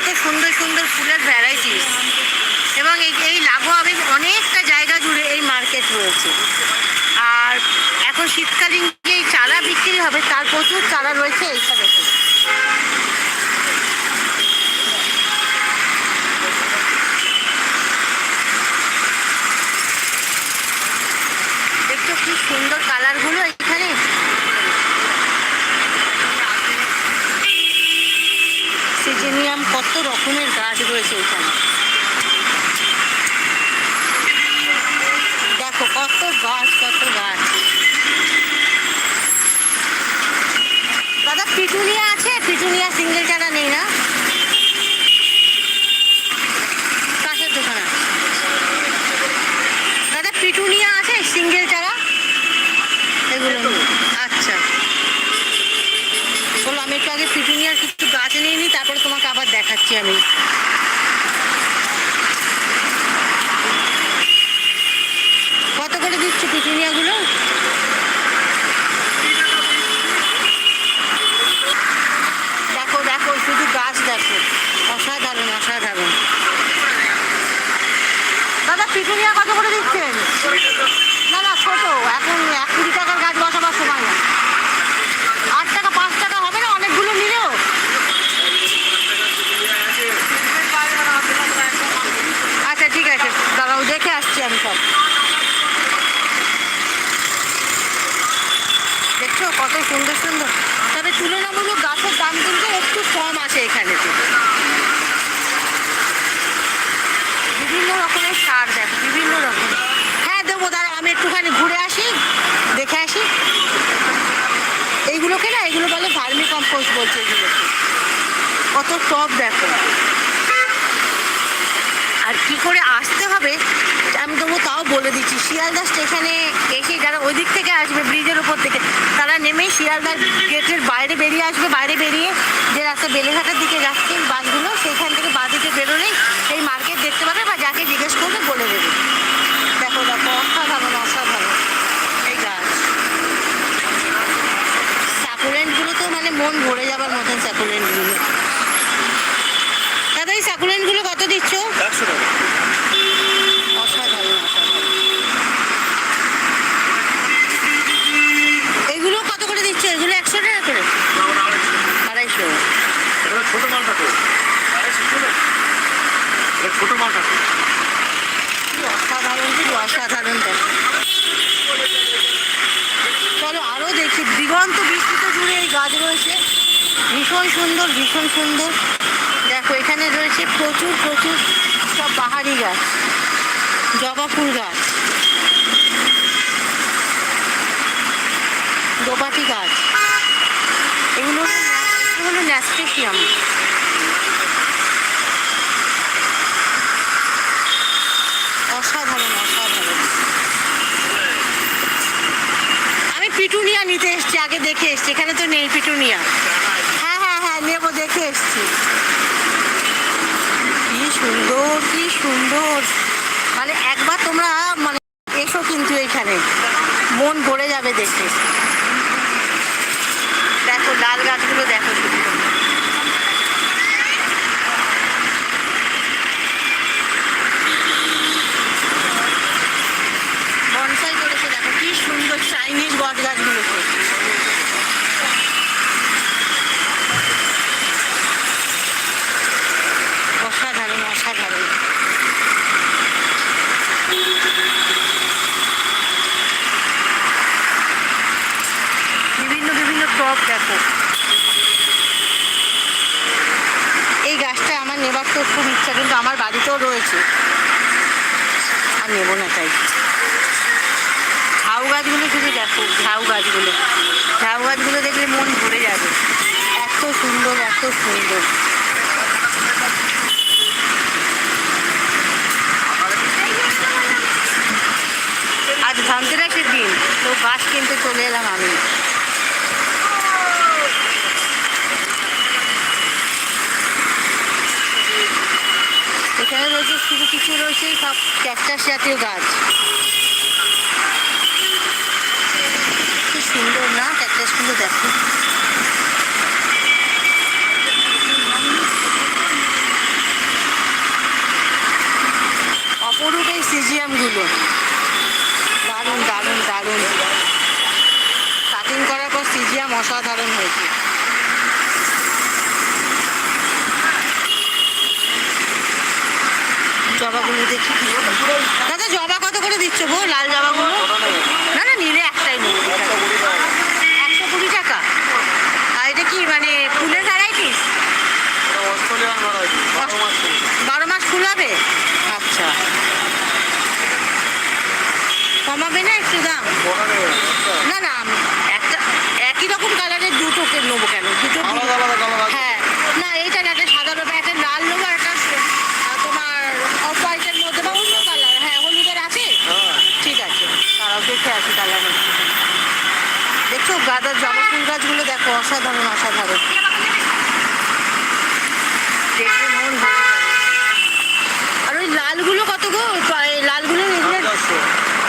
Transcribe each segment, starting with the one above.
কত সুন্দর সুন্দর ফুলের ভ্যারাইটিস এবং এই লাগোয়াবে অনেকটা জায়গা জুড়ে এই মার্কেট রয়েছে। আর এখন শীতকালীন যে চারা বিক্রি হবে, তার প্রচুর চারা রয়েছে এইখানে। দেখছ কি সুন্দর কালারগুলো এখানে সিজেনিয়াম কত রকমের গাছ রয়েছে এখানে দেখো কত গাছ কত গাছ দাদা পিটুনিয়া আছে পিটুনিয়া সিঙ্গেল চারা নেই না কাছের দোকান আছে দাদা পিটুনিয়া আছে সিঙ্গেল চারা এগুলো নেই। আচ্ছা বলো আমি একটু আগে পিটুনিয়ার কিছু গাছ নিয়ে নিই তারপরে তোমাকে আবার দেখাচ্ছি আমি করে পিটুনিয়াগুলো দেখো দেখো শুধু গাছ দেখো। অসাধারণ অসাধারণ। দাদা পিটুনিয়া কত করে দিচ্ছেন না না ছোট এখন এক কুড়ি টাকার গাছ বসাবার সময় না আট টাকা পাঁচ টাকা হবে না অনেকগুলো নিলেও আচ্ছা ঠিক আছে দাঁড়াও দেখে আসছি আমি সব দেখছ কত সুন্দর সুন্দর তবে তুলনামূলক গাছের দাম কিন্তু একটু এখানে দেবে। বিভিন্ন রকমের সার দেখো, বিভিন্ন রকম হ্যাঁ দেবো, দাঁড়াও, আমি একটুখানি ঘুরে আসি, দেখে আসি। এইগুলোকে না, এগুলো বলে ভার্মি কম্পোস্ট বলছে এগুলো কত টপ দেখো। আর কি করে আসতে হবে, আমি তবু তাও বলে দিচ্ছি। শিয়ালদা স্টেশনে এসে যারা ওই দিক থেকে আসবে, ব্রিজের উপর থেকে, তারা নেমে শিয়ালদার গেটের বাইরে বেরিয়ে আসবে। বাইরে বেরিয়ে যে রাস্তা বেলেঘাটার দিকে যাচ্ছে বাসগুলো সেখান থেকে বাদিকে বেরোলেই এই মার্কেট দেখতে পাবে বা যাকে জিজ্ঞেস করবে বলে দেবে দেখো দেখো অসাধারণ অসাধারণ এই গাছ সাকুলেন্টগুলো তো মানে মন ভরে যাবার মতন সাকুলেন্টগুলো দাদা এই সাকুলেন্টগুলো কত দিচ্ছ একশো টাকা অসাধারণ অসাধারণ এগুলো কত করে দিচ্ছ এগুলো একশো টাকা করে আড়াইশো এটা ছোট মালটা তো আড়াইশো কিলো কি অসাধারণ কি অসাধারণ দেখো চলো আরও দেখি। দিগন্ত বিস্তৃত জুড়ে এই গাছ রয়েছে। ভীষণ সুন্দর ভীষণ সুন্দর। দেখো, এখানে রয়েছে প্রচুর প্রচুর সব বাহারি গাছ, জবা ফুল গাছ, দোপাটি গাছ। এগুলো হলো ন্যা- এগুলো হলো ন্যাস্টেশিয়াম অসাধারণ অসাধারণ আমি পিটুনিয়া নিতে এসছি, আগে দেখে এসছি। এখানে তো নেই পিটুনিয়া। হ্যাঁ হ্যাঁ হ্যাঁ নেব দেখে এসছি। কি সুন্দর কি সুন্দর। মানে একবার তোমরা মানে এসো কিন্তু এখানে। মন ভরে যাবে দেখে দেখো লাল গাছগুলো দেখো শুধু তোমরা। বনসাই করেছে দেখো কি সুন্দর চাইনিজ বট গাছগুলোকে অসাধারণ অসাধারণ বিভিন্ন বিভিন্ন টপ দেখো এই গাছটা আমার নেবার তো খুব ইচ্ছা, কিন্তু আমার বাড়িতেও রয়েছে। আর নেব না তাই। ঝাউ গাছগুলো শুধু দেখো, ঝাউ গাছগুলো। ঝাউ গাছগুলো দেখলে মন ভরে যাবে। এত সুন্দর এত সুন্দর। আজ ধনতেরাসের দিন, তো গাছ কিনতে চলে এলাম আমি। এখানে রয়েছে কিছু কিছু রয়েছে, সব ক্যাকটাস জাতীয় গাছ। খুব সুন্দর না ক্যাকটাসগুলো দেখো। অপরূপ এই সিজিয়ামগুলো। কত করে দিচ্ছ গো লাল জবাগুলো না না নিলে একটাই নেব একশো কুড়ি টাকা আর এটা কি মানে ফুলের ভ্যারাইটিস বারো মাস ফুল হবে আচ্ছা কমাবে না একটু দাম না না আমি একটা একই রকম কালারের দুটো কে নেব কেন দুটো আলাদা আলাদা কালার আছে হ্যাঁ না এইটা না একটা সাদা ব্যাপার একটা লাল নেব আর একটা আহ, তোমার অফ হোয়াইটের মধ্যে বা অন্য কালার হ্যাঁ হলুদের আছে হ্যাঁ ঠিক আছে তারাও দেখে আসি তাহলে আমি দেখছ গাঁদার জবা ফুল গাছগুলো দেখো অসাধারণ অসাধারণ। আর ওই লালগুলো কত গো? লালগুলো এগুলো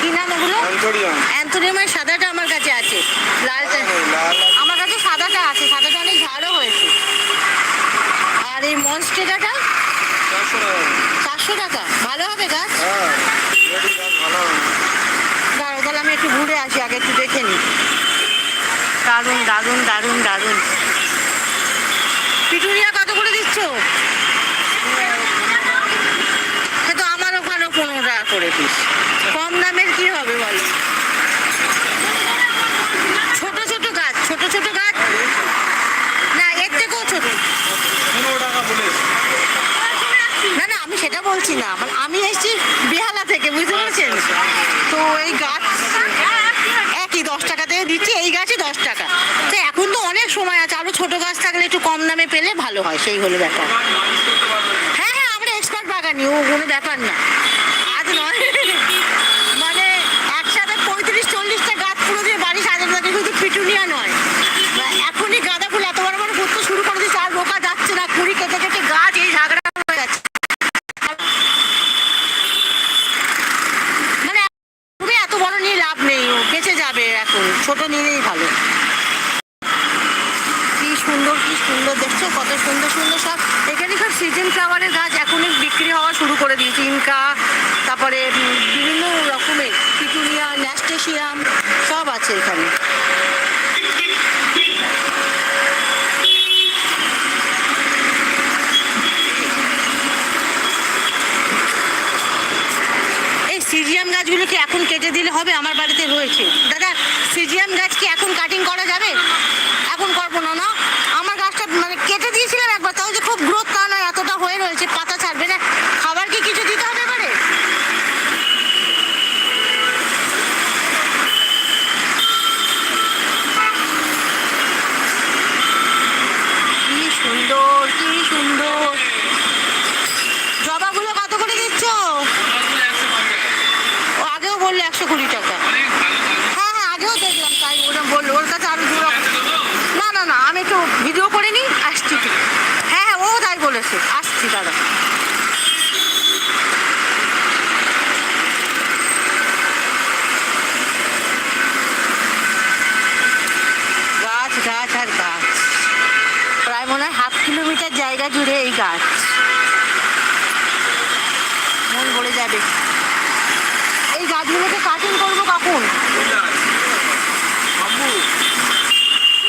কি নাম ওগুলো অ্যান্থোরিয়াম। অ্যান্থোনিয়ামের সাদাটা আমার কাছে আছে। লালটা আমার কাছে সাদাটা আছে। সাদাটা অনেক ঝাড়ও হয়েছে। আর এই মনস্টেরাটা চারশো টাকা। ভালো হবে গাছ? হ্যাঁ ভালো দাঁড়ো তাহলে আমি একটু ঘুরে আসি আগে একটু দেখে নিই। দারুণ দারুণ দারুণ দারুণ। পিটুনিয়া কত করে দিচ্ছ? তো আমার ওখানেও পনেরো টাকা করে পিস কম দামের কি হবে বলো? ছোট ছোট গাছ, ছোট ছোট গাছ? না, এর থেকেও ছোট। না না, আমি সেটা বলছি না। মানে আমি এসেছি বেহালা থেকে, বুঝতে পারছেন? তো এই গাছ একই দশ টাকা থেকে দিচ্ছি, এই গাছে দশ টাকা। তো এখন তো অনেক সময় আছে, আরও ছোট গাছ থাকলে একটু কম দামে পেলে ভালো হয়, সেই হলো ব্যাপার। হ্যাঁ হ্যাঁ আমরা এক্সপার্ট বাগানি, ও কোনো ব্যাপার না। আজ নয় মানে একসাথে পঁয়ত্রিশ চল্লিশটা গাছ পুরো দিয়ে বাড়ি সাজানো থাকে শুধু পিটুনিয়া নয় বা এখনই গাঁদা ফুল এত বড় বড় করতে শুরু করে দিচ্ছে আর রোকা যাচ্ছে না কুড়ি কেটে কেটে গাছ এই ঝাগড়া হয়ে যাচ্ছে মানে খুবই এত বড় নিয়ে লাভ নেই ও বেঁচে যাবে এখন ছোট নিলেই ভালো। কি সুন্দর কি সুন্দর, দেখছ? কত সুন্দর সুন্দর সব এখানে সব সিজন ফ্লাওয়ারের গাছ এখনই বিক্রি হওয়া শুরু করে দিয়েছে, ইনকা, তারপরে বিভিন্ন রকমের, পিটুনিয়া, ন্যাস্টেশিয়াম, সব আছে এখানে এই সিজিয়াম গাছগুলো কি এখন কেটে দিলে হবে আমার বাড়িতে রয়েছে। দাদা সিজিয়াম গাছ কি এখন কাটিং করা যাবে? এখন করব না না আমার গাছটা মানে কেটে দিয়েছিলাম একবার তাও যে খুব গ্রোথ তা নয় এতটা হয়ে রয়েছে পাতা ছাড়বে না খাবার কি কিছু দিতে হবে এবারে কি সুন্দর কি সুন্দর জবাগুলো কত করে দিচ্ছ ও আগেও বলল একশো কুড়ি টাকা হ্যাঁ হ্যাঁ আগেও দেখলাম তাই ওরা বলল ওর কাছে আরও দু রকম না না না আমি একটু ভিডিও করে নিই আসছি একটু। হ্যাঁ হ্যাঁ ও তাই আসছি দাদা গাছ গাছ আর গাছ। প্রায় মনে হয় হাফ কিলোমিটার জায়গা জুড়ে এই গাছ। মন ভরে যাবে। এই গাছগুলোকে কাটিং করব কখন আম্মু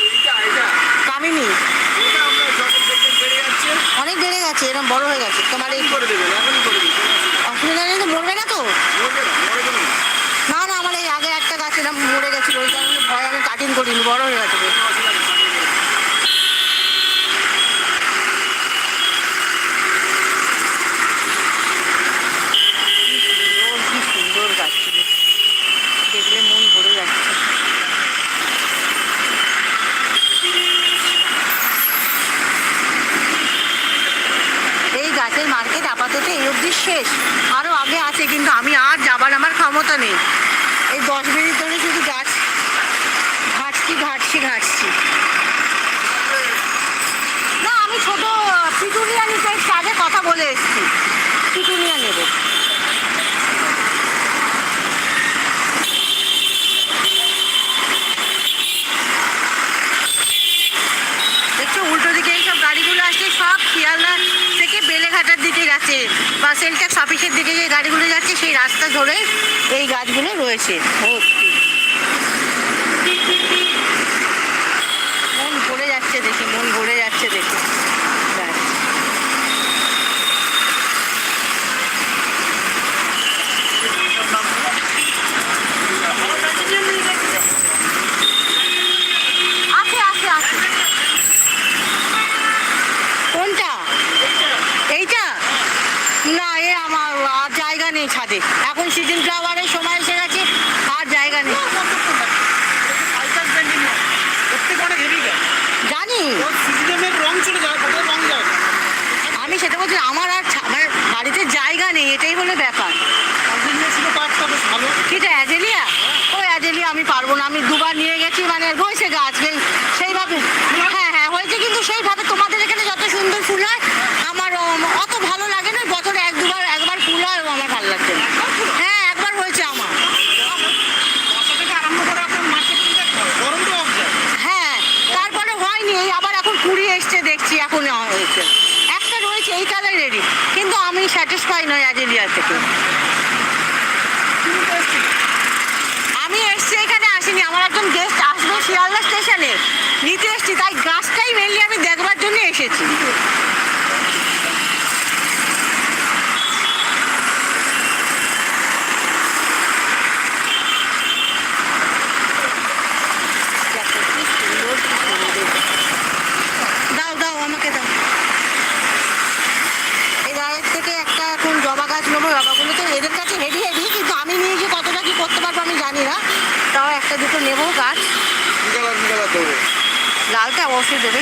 এইটা এইটা কামিনি এটা আমরা যখন দেখবেন বেড়ে যাচ্ছে অনেক বেড়ে গেছে এরকম বড় হয়ে গেছে। তোমার এই করে দেবেন এখনই করে দিবে। অসুবিধা নেই তো মরবে না তো? না না। না না আমার এই আগে একটা গাছ এরকম মরে গেছে ওই কারণে ভয় আমি কাটিং করিনি বড় হয়ে গেছে বেশ। কোনো অসুবিধা নেই কি সুন্দর কি সুন্দর গাছগুলো দেখলে মন ভরে যাচ্ছে এই গাছের মার্কেট আপাতত এই অবধি শেষ আরও আগে আছে কিন্তু আমি আর যাবার আমার ক্ষমতা নেই এই দশ মিনিট ধরে শুধু গাছ ঘাটছি ঘাটছি। না, আমি ছোট পিটুনিয়া নিতে আগে কথা বলে এসছি। পিটুনিয়া নেব। উল্টো দিকে গাড়িগুলো সব থেকে বেলেঘাটার দিকে যাচ্ছে বা অফিসের দিকে যে গাড়িগুলো যাচ্ছে, সেই রাস্তা ধরে এই গাছগুলো রয়েছে। ভর্তি। মন ভরে যাচ্ছে দেখে মন ভরে যাচ্ছে দেখে। পারব না। আমি দুবার নিয়ে গেছি মানে রয়েছে গাছ সেইভাবে। হ্যাঁ হ্যাঁ হয়েছে কিন্তু সেইভাবে। তোমাদের এখানে যত সুন্দর ফুল হয়, আমার অত ভালো লাগে না। বছরে এক, দুবার, একবার ফুল হয় আমার ভালো লাগছে না। হ্যাঁ একবার হয়েছে আমার। হ্যাঁ তারপরে হয়নি আবার এখন কুড়ি এসছে, দেখছি এখন হয়েছে। একটা রয়েছে, এই কালার রেডি। কিন্তু আমি স্যাটিসফাই নই অ্যাজেলিয়া থেকে কিন্তু এসছি আমি এসছি এখানে আসিনি আমার একজন গেস্ট আসবে শিয়ালদা স্টেশনে। নিতে এসেছি, তাই গাছটাই মেনলি আমি দেখবার জন্য এসেছি। এখন জবা গাছ নেব, জবাগুলো তো এদের কাছে হেভি হেভি কিন্তু আমি নিয়ে গিয়ে কতটা কি করতে পারব আমি জানি না। দুটো নেব গাছ। লালটা অবশ্যই দেবে।